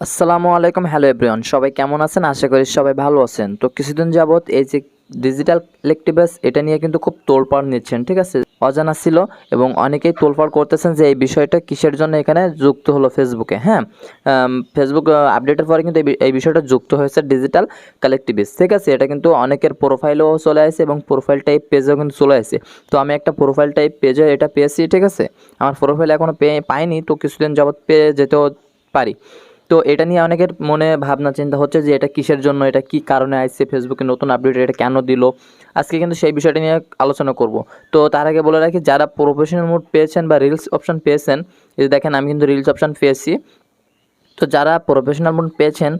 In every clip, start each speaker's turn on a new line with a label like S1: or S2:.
S1: আসসালামু আলাইকুম, hello everyone. সবাই কেমন আছেন? আশা করি সবাই ভালো আছেন। তো কিছুদিন যাবৎ এই যে ডিজিটাল ইলেকট্রিবাস এটা নিয়ে কিন্তু খুব তোলপাড় নিচ্ছেন, ঠিক আছে? অজানা ছিল এবং অনেকেই তোলপাড় করতেছেন যে এই বিষয়টা কিসের জন্য এখানে যুক্ত হলো ফেসবুকে হ্যাঁ? ফেসবুক আপডেটের পরে কিন্তু এই এই বিষয়টা যুক্ত হয়েছে ডিজিটাল কালেক্টিভিস ঠিক আছে? এটা কিন্তু অনেকের প্রোফাইলও চলে আসে এবং প্রোফাইল টাইপ পেজও কিন্তু চলে আসে। তো আমি একটা প্রোফাইল টাইপ পেজে এটা পেয়েছি, ঠিক আছে? আমার প্রোফাইল এখনও পেয়ে পাইনি, তো কিছুদিন যাবৎ পেয়ে যেতেও পারি। তো এটা নিয়ে অনেকের মনে ভাবনা, চিন্তা হচ্ছে যে এটা কিসের জন্য, এটা কি কারণে আসছে ফেসবুকে নতুন আপডেট এটা কেন দিল? আজকে কিন্তু সেই বিষয়টা নিয়ে আলোচনা করব। তো তার আগে বলে রাখি, যারা প্রফেশনাল মোড পেয়েছেন বা রিলস অপশন পেয়েছেন, এই দেখেন আমি কিন্তু রিলস অপশন পেয়েছি। তো যারা প্রফেশনাল মোড পেয়েছেন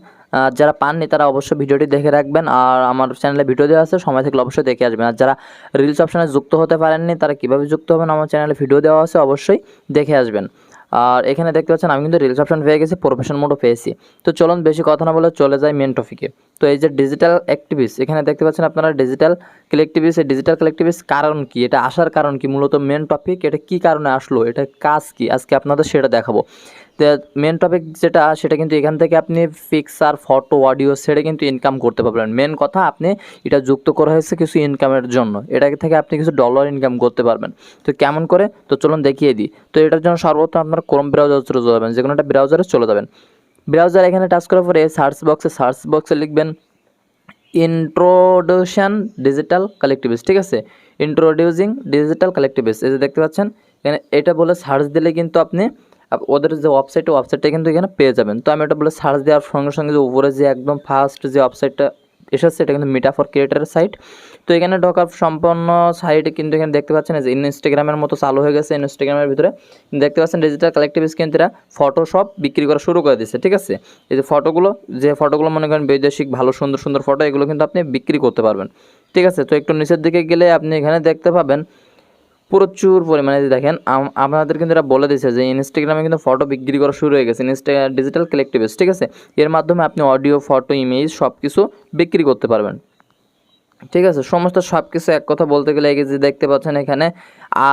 S1: যারা পাননি তারা অবশ্যই ভিডিওটি দেখে রাখবেন আর আমার চ্যানেলে ভিডিও দেওয়া আছে, সময় থাকলে অবশ্যই দেখে আসবেন। আর যারা রিলস অপশনে যুক্ত হতে পারেননি, তারা কীভাবে যুক্ত হবেন, আমার চ্যানেলে ভিডিও দেওয়া আছে, অবশ্যই দেখে আসবেন। আর এখানে দেখতে পাচ্ছেন, আমি কিন্তু রিলস অপশন পেয়ে গেছি প্রফেশন মোডও পেয়েছি। তো চলুন বেশি কথা না বলে চলে যাই মেন টপিকে তো এই যে ডিজিটাল অ্যাক্টিভিস এখানে দেখতে পাচ্ছেন আপনারা ডিজিটাল কালেক্টিভিস এই ডিজিটাল কালেক্টিভিস কারণ কি? এটা আসার কারণ কি? মূলত মেন টপিক এটা কি কারণে আসলো? এটা কাজ কি? আজকে আপনাদের সেটা দেখাবো। মেন টপিক যেটা সেটা কিন্তু এখান থেকে আপনি পিকচার ফটো অডিও সেটা কিন্তু ইনকাম করতে পারবেন। মেন কথা আপনি এটা যুক্ত করা হয়েছে কিছু ইনকামের জন্য। এটা থেকে আপনি কিছু ডলার ইনকাম করতে পারবেন। তো কেমন করে? তো চলুন দেখিয়ে দিই। তো এটার জন্য সর্বপ্রথম আপনার ক্রোম ব্রাউজার চলে যাবেন। যে কোনো একটা ব্রাউজারে চলে যাবেন। ব্রাউজার এখানে টাচ করার পরে সার্চ বক্সে সার্চ বক্সে লিখবেন ইন্ট্রোডিউশন ডিজিটাল কালেক্টিভিস ঠিক আছে? ইন্ট্রোডিউসিং ডিজিটাল কালেক্টিভিস এই যে দেখতে পাচ্ছেন? এখানে এটা বলে সার্চ দিলে কিন্তু আপনি আপ- ওদের যে ওয়েবসাইট ওয়েবসাইটটা কিন্তু এখানে পেয়ে যাবেন। তো আমি এটা বলে সার্চ দেওয়ার সঙ্গে সঙ্গে যে উপরে যে একদম ফার্স্ট যে ওয়েবসাইটটা এসেছে, এটা কিন্তু মিটা ফর ক্রিয়েটারের সাইট তো এখানে ঢোকার সম্পন্ন সাইটে কিন্তু এখানে দেখতে পাচ্ছেন যে ইনস্টাগ্রামের মতো চালু হয়ে গেছে ইনস্টাগ্রামের ভিতরে। দেখতে পাচ্ছেন ডিজিটাল কালেক্টিভিস কিন্তু এরা ফটোশপ বিক্রি করা শুরু করে দিচ্ছে ঠিক আছে? এই যে ফটোগুলো যে ফটোগুলো মনে করেন বৈদেশিক ভালো, সুন্দর সুন্দর ফটো এগুলো কিন্তু আপনি বিক্রি করতে পারবেন, ঠিক আছে? তো একটু নিচের দিকে গেলে আপনি এখানে দেখতে পাবেন প্রচুর পরিমাণে দেখেন আপনাদের কিন্তু এটা বলে দিয়েছে যে ইনস্টাগ্রামে কিন্তু ফটো বিক্রি করা শুরু হয়ে গেছে। ইনস্টা ডিজিটাল কালেক্টিভিস ঠিক আছে? এর মাধ্যমে আপনি অডিও ফটো ইমেজ সব কিছু বিক্রি করতে পারবেন। ঠিক আছে? সমস্ত সব কিছু এক কথা বলতে গেলে এই যে দেখতে পাচ্ছেন এখানে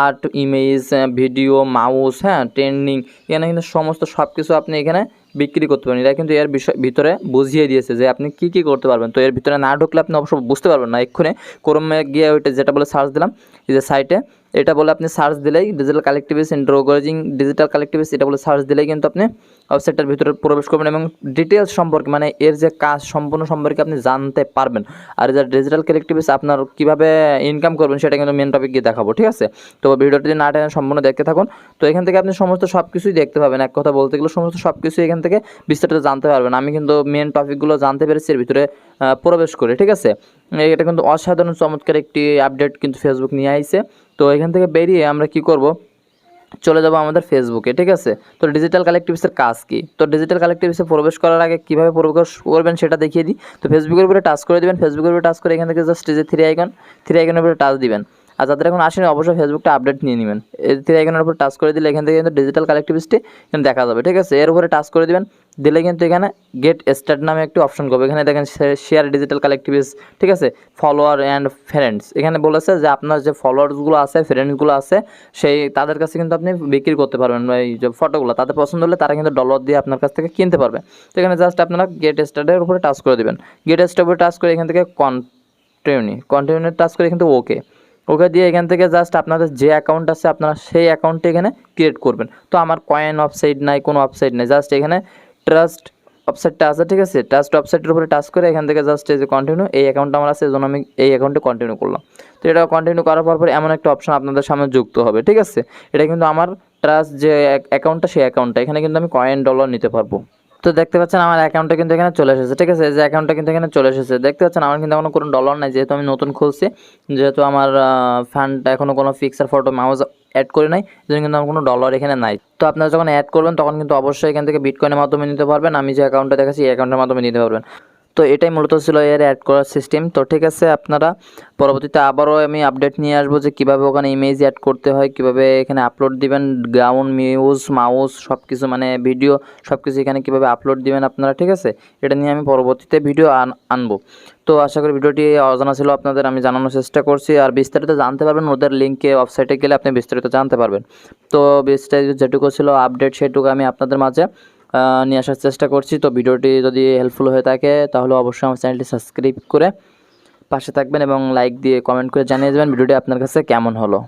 S1: আর্ট ইমেজ ভিডিও মাউস হ্যাঁ ট্রেন্ডিং এখানে কিন্তু সমস্ত সব কিছু আপনি এখানে বিক্রি করতে পারেন। এরা কিন্তু এর বিষয় ভিতরে বুঝিয়ে দিয়েছে যে আপনি কি কি করতে পারবেন। তো এর ভিতরে না ঢুকলে আপনি অবশ্য বুঝতে পারবেন না। এক্ষুনি ক্রমে গিয়ে ওইটা যেটা বলে সার্চ দিলাম, এই যে সাইটে এটা বলে আপনি সার্চ দিলেই ডিজিটাল কালেক্টিভিস ইন্ট্রোগোজিং ডিজিটাল কালেক্টিভিস এটা বলে সার্চ দিলেই কিন্তু আপনি ওয়েবসাইটটার ভিতরে প্রবেশ করবেন এবং ডিটেলস সম্পর্কে মানে এর যে কাজ সম্পূর্ণ সম্পর্কে আপনি জানতে পারবেন। আর যে ডিজিটাল কালেক্টিভিস আপনার কীভাবে ইনকাম করবেন সেটা কিন্তু মেন টপিক গিয়ে দেখাবো, ঠিক আছে? তো ভিডিওটি না টেনে সম্পূর্ণ দেখতে থাকুন। তো এখান থেকে আপনি সমস্ত সব কিছুই দেখতে পাবেন। এক কথা বলতে গেলে সমস্ত সব কিছুই এখান থেকে বিস্তারিত জানতে পারবেন। আমি কিন্তু মেন টপিকগুলো জানতে পেরেছি, এর ভিতরে প্রবেশ করে, ঠিক আছে? এটা কিন্তু অসাধারণ, চমৎকার একটি আপডেট কিন্তু ফেসবুক নিয়ে আইছে। তো এখান থেকে বেরিয়ে আমরা কি করব? চলে যাব আমাদের ফেসবুকে ঠিক আছে? তো ডিজিটাল কালেক্টিভিসের কাজ কি? তো ডিজিটাল কালেক্টিভিসে প্রবেশ করার আগে কীভাবে প্রবেশ করবেন সেটা দেখিয়ে দিই। তো ফেসবুকের উপরে টাচ করে দিবেন ফেসবুকের উপরে টাচ করে এখান থেকে জাস্ট যে থ্রি আইকন থ্রি আইকনের উপরে টাচ দিবেন। আর যাদের এখন আসেনি, অবশ্যই ফেসবুকটা আপডেট নিয়ে নেবেন। এর আইকনের উপর টাচ করে দিলে এখান থেকে কিন্তু ডিজিটাল কালেক্টিভিসটি এখানে দেখা যাবে, ঠিক আছে? এর উপরে টাচ করে দিবেন, দিলে কিন্তু এখানে গেট স্টার্ট নামে একটি অপশন করবে। এখানে দেখেন শেয়ার ডিজিটাল কালেক্টিভিস ঠিক আছে? ফলোয়ার অ্যান্ড ফ্রেন্ডস এখানে বলেছে যে আপনার যে ফলোয়ার্সগুলো আছে ফ্রেন্ডসগুলো আছে, সেই তাদের কাছে কিন্তু আপনি বিক্রি করতে পারবেন এই যে ফটোগুলো তাদের পছন্দ হলে তারা কিন্তু ডলার দিয়ে আপনার কাছ থেকে কিনতে পারবে। তো এখানে জাস্ট আপনারা গেট স্টার্টের উপরে টাচ করে দেবেন। গেট স্টার্টের উপরে টাচ করে এখান থেকে কন্টিনিউ কন্টিনিউ টাচ করে কিন্তু ওকে ওকে দিয়ে এখান থেকে জাস্ট আপনাদের যে অ্যাকাউন্ট আছে, আপনারা সেই অ্যাকাউন্টটি এখানে ক্রিয়েট করবেন। তো আমার কয়েন ওয়েবসাইট নাই, কোনো ওয়েবসাইট নেই। জাস্ট এখানে ট্রাস্ট ওয়েবসাইটটা আছে, ঠিক আছে? ট্রাস্ট ওয়েবসাইটের উপরে টাচ করে এখান থেকে জাস্ট এই যে কন্টিনিউ এই অ্যাকাউন্ট আমার আছে এই জন্য আমি এই অ্যাকাউন্টে কন্টিনিউ করলাম। তো এটা কন্টিনিউ করার পর পর এমন একটা অপশন আপনাদের সামনে যুক্ত হবে, ঠিক আছে? এটা কিন্তু আমার ট্রাস্ট যে অ্যাকাউন্টটা সেই অ্যাকাউন্টটা এখানে কিন্তু আমি কয়েন ডলার নিতে পারব। তো দেখতে পাচ্ছেন আমার অ্যাকাউন্টটা কিন্তু এখানে চলে এসেছে, ঠিক আছে? যে অ্যাকাউন্টটা কিন্তু এখানে চলে এসেছে। দেখতে পাচ্ছেন আমার কিন্তু এখনও কোনো ডলার নাই, যেহেতু আমি নতুন খুলছি, যেহেতু আমার ফান্ড এখনও কোনো ফিক্সার ফটো মাউজ অ্যাড করে নাই যেন কিন্তু আমার কোনো ডলার এখানে নাই। তো আপনারা যখন অ্যাড করবেন, তখন কিন্তু অবশ্যই এখান থেকে বিটকয়েনের মাধ্যমে নিতে পারবেন, আমি যে অ্যাকাউন্টটা দেখাচ্ছি, এই অ্যাকাউন্টের মাধ্যমে নিতে পারবেন। তো এটাই মূলত ছিল এর অ্যাড করার সিস্টেম তো ঠিক আছে, আপনারা পরবর্তীতে আবারও আমি আপডেট নিয়ে আসব যে কীভাবে ওখানে ইমেজ অ্যাড করতে হয়, কীভাবে এখানে আপলোড দিবেন গ্রাউন্ড মিউজ মাউস সব কিছু মানে ভিডিও সব কিছু এখানে কীভাবে আপলোড দিবেন আপনারা, ঠিক আছে? এটা নিয়ে আমি পরবর্তীতে ভিডিও আন, আনব। তো আশা করি ভিডিওটি অজানা ছিল আপনাদের, আমি জানানোর চেষ্টা করছি। আর বিস্তারিত জানতে পারবেন ওদের লিঙ্কে ওয়েবসাইটে গেলে আপনি বিস্তারিত জানতে পারবেন। তো বিস্তারিত যেটুকু ছিল আপডেট সেটুকু আমি আপনাদের মাঝে নিয়ে আসার চেষ্টা করছি। তো ভিডিওটি যদি হেল্পফুল হয়ে থাকে, তাহলে অবশ্যই আমার চ্যানেলটি সাবস্ক্রাইব করে পাশে থাকবেন এবং লাইক দিয়ে কমেন্ট করে জানিয়ে দেবেন ভিডিওটি আপনার কাছে কেমন হলো।